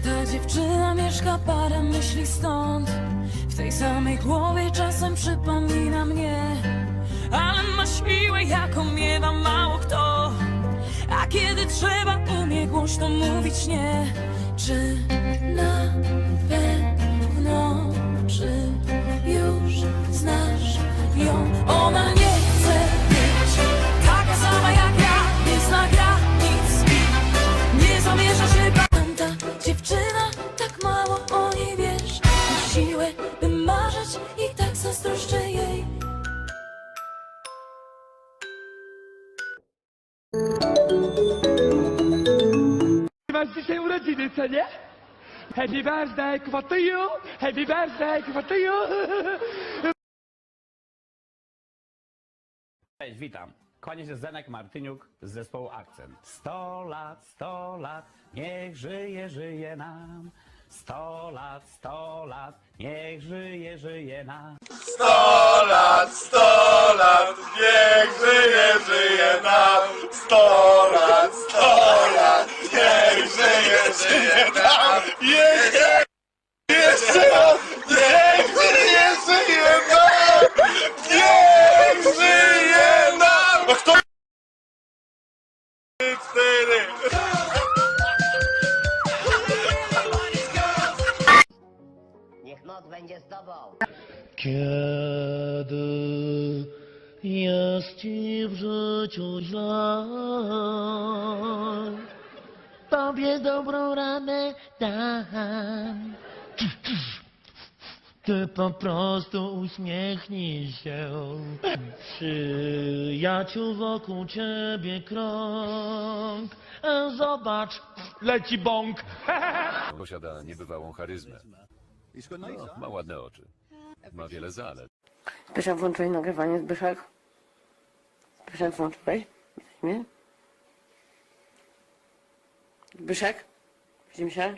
Ta dziewczyna mieszka parę myśli stąd. W tej samej głowie czasem przypomina mnie. Ale ma siłę jaką miewa mało kto. A kiedy trzeba umie głośno mówić nie Czy na pewno, czy już znasz ją? Ona nie birthday urodziny, co nie? Happy birthday, kwatuju! Happy birthday, kwatuju! Cześć, witam. Kłania się Zenek Martyniuk z zespołu Akcent. 100 lat, 100 lat, niech żyje, żyje nam. 100 lat, 100 lat, niech żyje, żyje nam. 100 lat, 100 lat, niech żyje, żyje nam. 100 jest ci w życiu źle, tobie dobrą radę dam. Ty po prostu uśmiechnij się. Przyjaciół wokół ciebie krąg. Zobacz, leci bąk. Posiada niebywałą charyzmę. No, ma ładne oczy. Ma wiele zalet. Zbyszek, włączyłeś nagrywanie, Zbyszek? Zbyszek, włączyłeś? Mnie? Zbyszek? Widzimy się?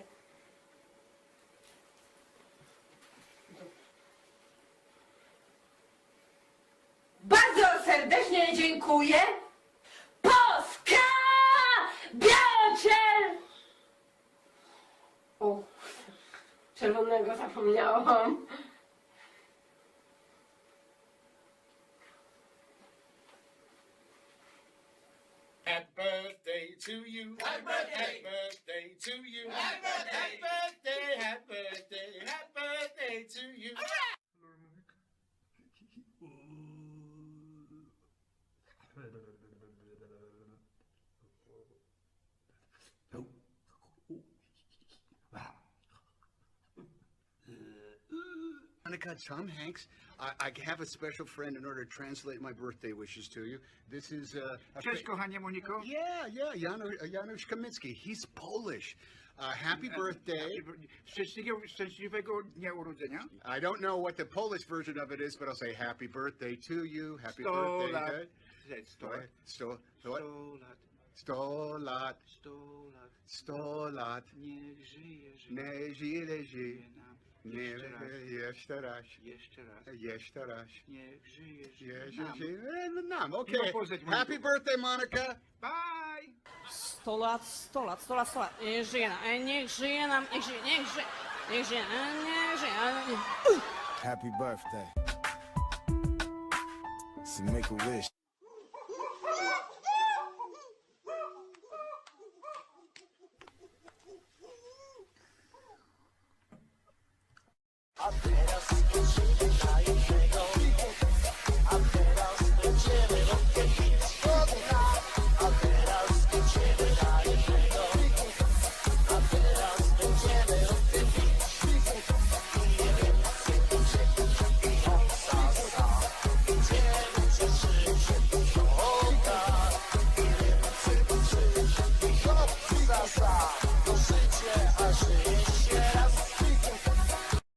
Bardzo serdecznie dziękuję. Polska! Biaciel! O, czerwonego zapomniałam. To you. Happy birthday. Happy birthday to you. Happy birthday. Happy birthday. Happy birthday. Happy birthday to you. Monica, Tom Hanks. I, I have a special friend in order to translate my birthday wishes to you. This is uh, Cześć kochanie Moniko. Yeah, yeah, Janusz, uh, Janusz Kaminski. He's Polish. Uh, happy birthday. Szczęśliwego, dnia urodzenia. I don't know what the Polish version of it is, but I'll say happy birthday to you. Happy Sto birthday. lat. to- Cześć, Sto Go lat. ahead. Sto, sto, Sto lat. sto lat, Sto lat. sto lat. Niech żyje, żyje żyje, żyje. Nam. Nie, Jeszcze raz. jeszcze raz. Jeszcze raz. Jeszcze raz. Niech żyje, żyje Yes, nam. yes, yes. Nam, okay. No, pozdać, Monika. Happy birthday, Monica. Bye! 100 lat, 100 lat, 100 lat, 100 lat Niech żyje nam, e, niech żyje nam, niech żyje, niech żyje Niech żyje, e, niech żyje e, nie- Happy birthday. So make a wish. up.